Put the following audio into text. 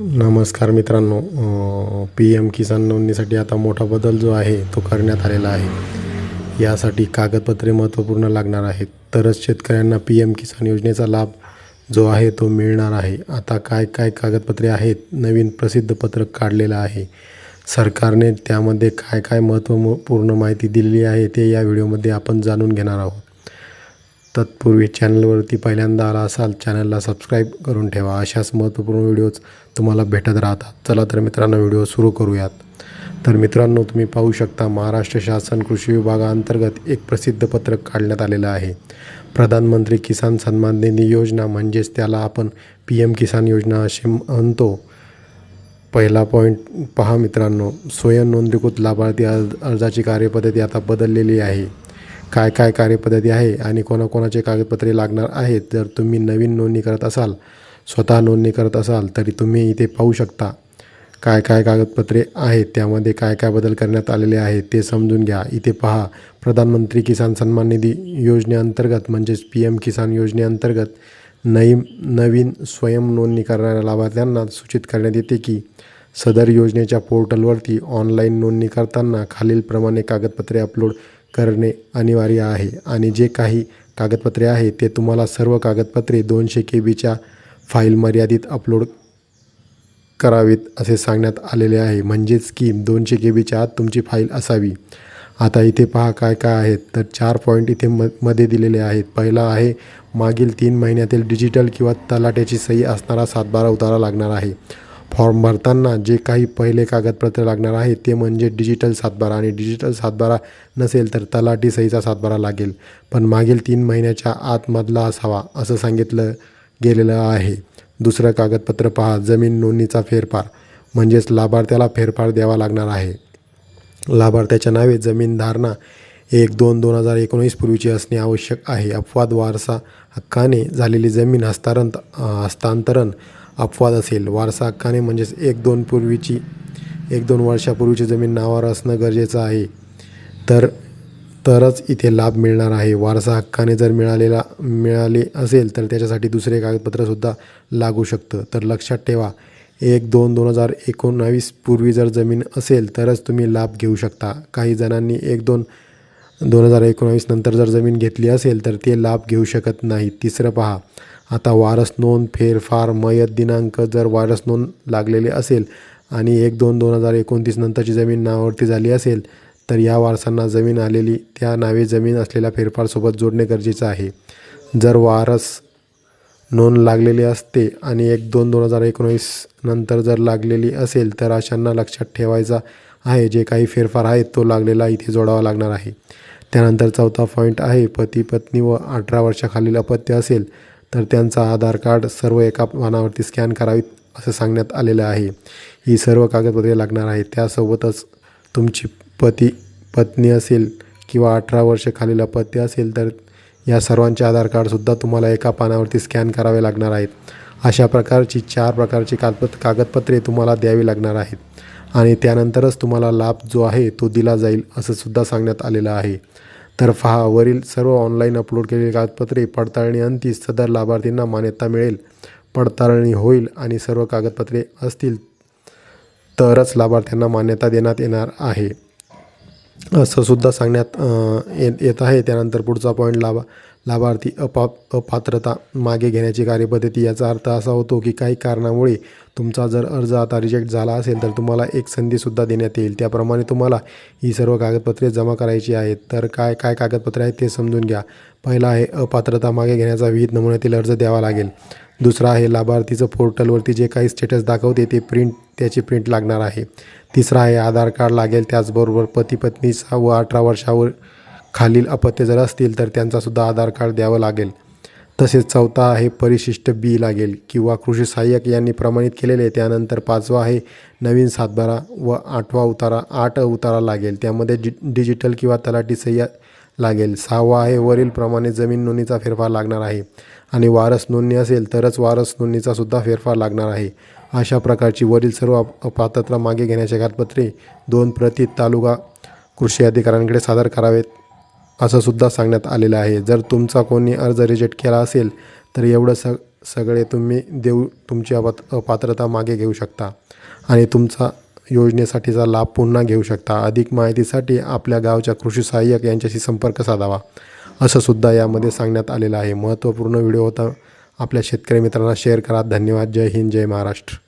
नमस्कार मित्रांनो P M किसान नोंदणीसाठी आता मोठा बदल जो आहे तो करण्यात आलेला आहे. यासाठी कागदपत्रे महत्त्वपूर्ण लागणार आहेत. तरच शेतकऱ्यांना पी एम किसान योजनेचा लाभ जो आहे तो मिळणार आहे. आता काय काय कागदपत्रे आहेत? नवीन प्रसिद्ध पत्रक काढलेलं आहे. सरकारने त्यामध्ये काय काय महत्त्वपूर्ण माहिती दिलेली आहे ते या व्हिडिओमध्ये आपण जाणून घेणार आहोत. तत्पूर्वी चॅनलवरती पहिल्यांदा आला असाल चॅनलला सबस्क्राईब करून ठेवा. अशाच महत्त्वपूर्ण व्हिडिओज तुम्हाला भेटत राहतात. चला तर मित्रांनो व्हिडिओ सुरू करूयात. तर मित्रांनो तुम्ही पाहू शकता महाराष्ट्र शासन कृषी विभागाअंतर्गत एक प्रसिद्ध पत्रक काढण्यात आलेलं आहे. प्रधानमंत्री किसान सन्मान निधी योजना म्हणजेच त्याला आपण पी एम किसान योजना असे म्हणतो. पहिला पॉईंट पहा मित्रांनो स्वयं नोंदणीकृत लाभार्थी अर्ज अर्जाची कार्यपद्धती आता बदललेली आहे. काय काय कार्यपद्धती आहे आणि कोणाकोणाचे कागदपत्रे लागणार आहेत जर तुम्ही नवीन नोंदणी करत असाल स्वतः नोंदणी करत असाल तरी तुम्ही इथे पाहू शकता काय काय कागदपत्रे आहेत त्यामध्ये काय काय बदल करण्यात आलेले आहेत ते समजून घ्या. इथे पहा प्रधानमंत्री किसान सन्मान निधी योजनेअंतर्गत म्हणजेच पी एम किसान योजनेअंतर्गत नई नवीन स्वयं नोंदणी करणाऱ्या लाभार्थ्यांना सूचित करण्यात येते की सदर योजनेच्या पोर्टलवरती ऑनलाईन नोंदणी करताना खालीलप्रमाणे कागदपत्रे अपलोड करणे अनिवार्य आहे. आणि जे काही कागदपत्रे आहे ते तुम्हाला सर्व कागदपत्रे दोनशे के बीच्या फाईल मर्यादित अपलोड करावीत असे सांगण्यात आलेले आहे. म्हणजेच की दोनशे के बीच्या आत तुमची फाईल असावी. आता इथे पहा काय काय आहेत. तर चार पॉईंट इथे म मध्ये दिलेले आहेत. पहिला आहे मागील तीन महिन्यातील डिजिटल किंवा तलाट्याची सही असणारा सातबारा उतारा लागणार आहे. फॉर्म भरताना जे काही पहिले कागदपत्र लागणार आहे ते म्हणजे डिजिटल सातबारा. आणि डिजिटल सातबारा नसेल तर तलाठी सहीचा सातबारा लागेल. पण मागील तीन महिन्याच्या आतमधला असावा असं सांगितलं गेलेलं आहे. दुसरं कागदपत्र पहा जमीन नोंदणीचा फेरफार. म्हणजेच लाभार्थ्याला फेरफार द्यावा लागणार आहे. लाभार्थ्याच्या नावे जमीन धारणा एक दोन दोन हजार एकोणीस पूर्वीची असणे आवश्यक आहे. अपवाद वारसा हक्काने झालेली जमीन हस्तांतरण हस्तांतरण अपवाद असेल वारसा हक्काने म्हणजेच एक दोन पूर्वीची एक दोन वर्षापूर्वीची जमीन नावावर असणं गरजेचं आहे. तर तरच इथे लाभ मिळणार आहे. वारसा हक्काने जर मिळालेला मिळाले असेल तर त्याच्यासाठी दुसरे कागदपत्रसुद्धा लागू शकतं. तर लक्षात ठेवा एक दोन दोन हजार एकोणावीस पूर्वी जर जमीन असेल तरच तुम्ही लाभ घेऊ शकता. काही जणांनी एक दोन दोन हजार एकोणावीस नंतर जर जमीन घेतली असेल तर ते लाभ घेऊ शकत नाही तिसरं पहा आता वारस नोंद फेरफार मयत दिनांक जर वारस नोंद लागलेले असेल आणि एक दोन दोन हजार एकोणतीस नंतरची जमीन नावावरती झाली असेल तर या वारसांना जमीन आलेली त्या नावे जमीन असलेल्या फेरफारसोबत जोडणे गरजेचं आहे. जर वारस नोंद लागलेली असते आणि एक दोन दोन हजार एकोणीस नंतर जर लागलेली असेल तर अशांना लक्षात ठेवायचा आहे. जे काही फेरफार आहेत तो लागलेला इथे जोडावा लागणार आहे. त्यानंतर चौथा पॉईंट आहे पती पत्नी व अठरा वर्षाखालील अपत्य असेल तर त्यांचा आधार कार्ड सर्व एका पानावरती स्कॅन करावीत असं सांगण्यात आलेलं आहे. ही सर्व कागदपत्रे लागणार आहेत. त्यासोबतच तुमची पती पत्नी असेल किंवा अठरा वर्ष खालीला पती असेल तर या सर्वांचे आधार कार्डसुद्धा तुम्हाला एका पानावरती स्कॅन करावे लागणार आहेत. अशा प्रकारची चार प्रकारची कागद कागदपत्रे तुम्हाला द्यावी लागणार आहेत. आणि त्यानंतरच तुम्हाला लाभ जो आहे तो दिला जाईल असं सुद्धा सांगण्यात आलेलं आहे. तर पहा वरील सर्व ऑनलाईन अपलोड केलेली कागदपत्रे पडताळणी अंती सदर लाभार्थींना मान्यता मिळेल. पडताळणी होईल आणि सर्व कागदपत्रे असतील तरच लाभार्थ्यांना मान्यता देण्यात येणार आहे. असं सुद्धा सांगण्यात येत येत आहे. त्यानंतर पुढचा पॉईंट लाभा लाभार्थी अपा अपात्रता मागे घेण्याची कार्यपद्धती याचा अर्थ असा होतो की काही कारणामुळे तुमचा जर अर्ज आता रिजेक्ट झाला असेल तर तुम्हाला एक संधीसुद्धा देण्यात येईल. त्याप्रमाणे तुम्हाला ही सर्व कागदपत्रे जमा करायची आहेत. तर काय काय कागदपत्रे आहेत ते समजून घ्या. पहिला आहे अपात्रता मागे घेण्याचा विविध नमुन्यातील अर्ज द्यावा लागेल. दुसरा आहे लाभार्थीचं पोर्टलवरती जे काही स्टेटस दाखवते ते प्रिंट त्याची प्रिंट लागणार आहे. तिसरा आहे आधार कार्ड लागेल. त्याचबरोबर पती पत्नीचा व अठरा वर्षावर खालील अपत्य जर असतील तर त्यांचासुद्धा आधार कार्ड द्यावं लागेल. तसेच चौथा आहे परिशिष्ट बी लागेल किंवा कृषी सहाय्यक यांनी प्रमाणित केलेले त्यानंतर पाचवा आहे नवीन सातबारा व आठवा उतारा आठ उतारा लागेल. त्यामध्ये डि डिजिटल किंवा तलाठी सह्या लागेल. सहावा आहे वरीलप्रमाणे जमीन नोंदणीचा फेरफार लागणार आहे. आणि वारस नोंदणी असेल तरच वारस नोंदणीचा सुद्धा फेरफार लागणार आहे. अशा प्रकारची वरील सर्व पात्रता मागे घेण्याचे कागदपत्रे दोन प्रती तालुका कृषी अधिकाऱ्यांकडे सादर करावेत असं सुद्धा सांगण्यात आलेलं आहे. जर तुमचा कोणी अर्ज रिजेक्ट केला असेल तर एवढं स सगळे तुम्ही देऊ तुमची अपात पात्रता मागे घेऊ शकता आणि तुमचा योजनेसाठीचा लाभ पुन्हा घेऊ शकता. अधिक माहितीसाठी आपल्या गावच्या कृषी सहाय्यक यांच्याशी संपर्क साधावा असं सुद्धा यामध्ये सांगण्यात आलेलं आहे. महत्त्वपूर्ण व्हिडिओ होता आपल्या शेतकरी मित्रांना शेअर करा. धन्यवाद. जय हिंद जय महाराष्ट्र.